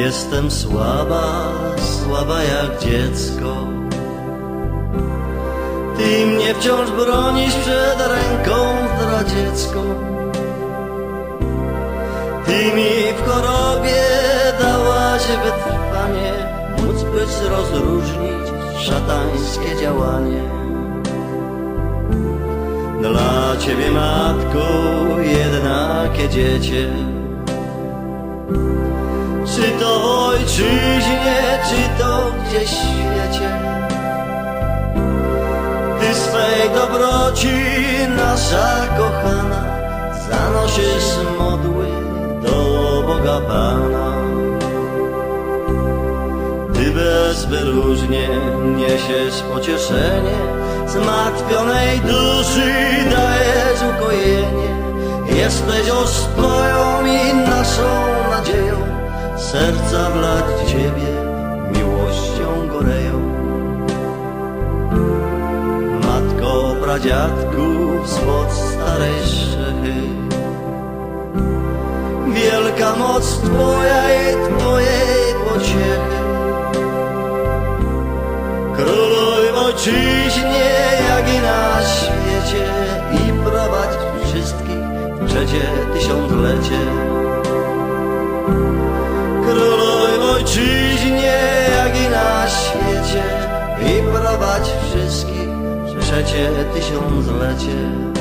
Jestem słaba, słaba jak dziecko. Ty mnie wciąż bronisz przed ręką zdradziecką. Ty mi w chorobie dałaś wytrwanie, móc być rozróżnić szatańskie działanie. Dla ciebie matko jednakie dziecię, czy to w ojczyźnie, czy to gdzieś w świecie. Ty swej dobroci, nasza kochana, zanosisz modły do Boga Pana. Ty bezwyróżnie niesiesz pocieszenie, zmartwionej duszy dajesz ukojenie. Jesteś ostoją i naszą serca dla Ciebie miłością goreją. Matko pradziadków spod starej Wielka moc Twoja i Twojej pociechy. Króluj w ojczyźnie jak i na świecie I prowadź wszystkich w trzecie tysiąclecie Króluj ojczyźnie jak i na świecie I prowadź wszystkich trzecie tysiąclecie